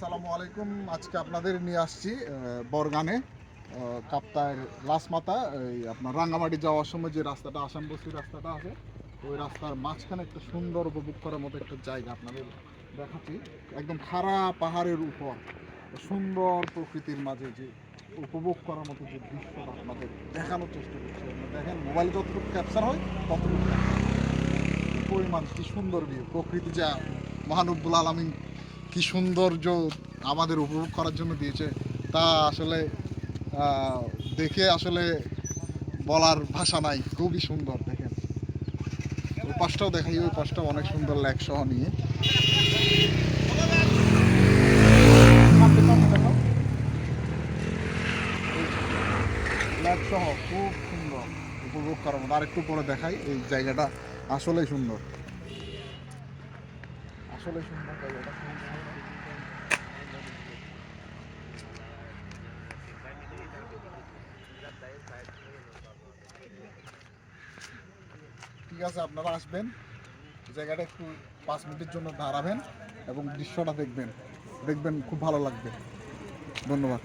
আসসালামু আলাইকুম। আজকে আপনাদের নিয়ে আসছি বরগানে কাপ্তায় লাসমাতা এই আপনার রাঙ্গামাটি যাওয়ার সময় যে রাস্তাটা আসাম বস্তির রাস্তাটা আছে, ওই রাস্তার মাঝখানে একটা সুন্দর উপভোগ করার মতো একটা জায়গা আপনাদের দেখাচ্ছি। একদম খাড়া পাহাড়ের উপর, সুন্দর প্রকৃতির মাঝে যে উপভোগ করার মতো যে দৃশ্যটা আপনাদের দেখানোর চেষ্টা করছি। দেখেন, মোবাইলে যতটুকু ক্যাপচার হয়, ততটুকু পরিমাণ, কি সুন্দর ভিউ প্রকৃতি যা মহানব্বুল আলমিন কি সৌন্দর্য আমাদের উপভোগ করার জন্য দিয়েছে তা আসলে দেখে আসলে বলার ভাষা নাই, খুবই সুন্দর দেখেন। ওই পাশটাও দেখাই, ওই পাশটাও অনেক সুন্দর লেক সহ নিয়ে। খুব সুন্দর, উপভোগ করার মতো। আরেকটু পরে দেখাই, এই জায়গাটা আসলেই সুন্দর। ঠিক আছে, আপনারা আসবেন। জায়গাটা একটু পাঁচ মিনিটের জন্য দাঁড়াবেন এবং দৃশ্যটা দেখবেন। দেখবেন খুব ভালো লাগবে। ধন্যবাদ।